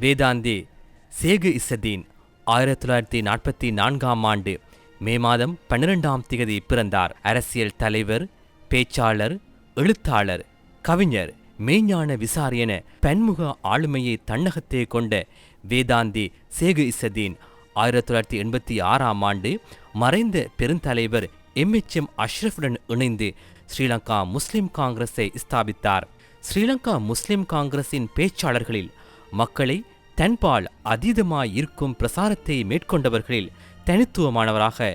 வேதாந்தி சேகு இசதீன் ஆயிரத்தி தொள்ளாயிரத்தி நாற்பத்தி நான்காம் ஆண்டு மே மாதம் பன்னிரெண்டாம் திகதி பிறந்தார். அரசியல் தலைவர் பேச்சாளர் எழுத்தாளர் கவிஞர் மெய்ஞான விசாரி என பன்முக ஆளுமையை தன்னகத்தே கொண்ட வேதாந்தி சேகு இசதீன் ஆயிரத்தி தொள்ளாயிரத்தி எண்பத்தி ஆறாம் ஆண்டு மறைந்த பெருந்தலைவர் எம்எச்எம் அஷ்ரஃபுடன் இணைந்து ஸ்ரீலங்கா முஸ்லிம் காங்கிரஸை ஸ்தாபித்தார். ஸ்ரீலங்கா முஸ்லிம் காங்கிரசின் பேச்சாளர்களில் மக்களை தன்பால் அதீதமாய் இருக்கும் பிரசாரத்தை மேற்கொண்டவர்களில் தனித்துவமானவராக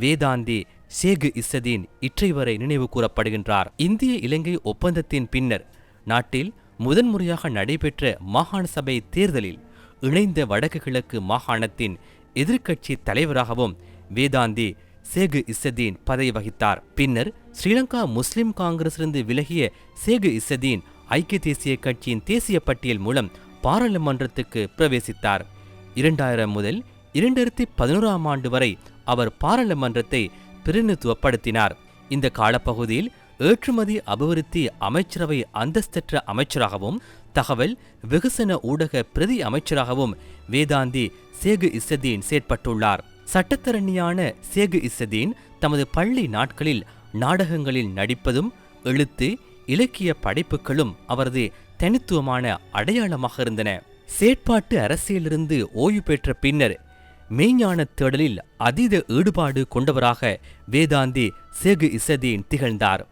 வேதாந்தி ஷேகு இசதீன் இற்றைவரை நினைவு கூறப்படுகின்றார். இந்திய இலங்கை ஒப்பந்தத்தின் பின்னர் நாட்டில் முதன்முறையாக நடைபெற்ற மாகாண சபை தேர்தலில் இணைந்த வடக்கு கிழக்கு மாகாணத்தின் எதிர்க்கட்சி தலைவராகவும் வேதாந்தி சேகு இசதீன் பதவி வகித்தார். பின்னர் ஸ்ரீலங்கா முஸ்லிம் காங்கிரசிலிருந்து விலகிய சேகு இசதீன் ஐக்கிய தேசிய கட்சியின் தேசிய பட்டியல் மூலம் பாராளுமன்றத்துக்கு பிரவேசித்தார். இரண்டாயிரம் முதல் இரண்டாயிரத்தி பதினோராம் ஆண்டு வரை அவர் பாராளுமன்றத்தை பிரதிநிதித்துவப்படுத்தினார். இந்த காலப்பகுதியில் ஏற்றுமதி அபிவிருத்தி அமைச்சரவை அந்தஸ்தற்ற அமைச்சராகவும் தகவல் வெகுசன ஊடக பிரதி அமைச்சராகவும் வேதாந்தி சேகு இசதீன் செயற்பட்டுள்ளார். சட்டத்தரணியான சேகு இசதீன் தமது பள்ளி நாட்களில் நாடகங்களில் நடிப்பதும் எழுத்து இலக்கிய படைப்புகளும் அவரது தனித்துவமான அடையாளமாக இருந்தன. செயற்பாட்டு அரசியலிருந்து ஓய்வு பெற்ற பின்னர் மெய்ஞான தேடலில் அதீத ஈடுபாடு கொண்டவராக வேதாந்தி சேகு இசதீன் திகழ்ந்தார்.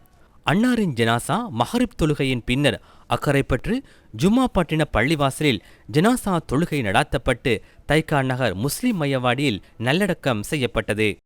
அன்னாரின் ஜனாசா மஹரிப் தொழுகையின் பின்னர் அக்கரைப்பற்று ஜும்மா பட்டின பள்ளிவாசலில் ஜனாசா தொழுகை நடாத்தப்பட்டு தைக்கா நகர் முஸ்லிம் மையவாடியில் நல்லடக்கம் செய்யப்பட்டது.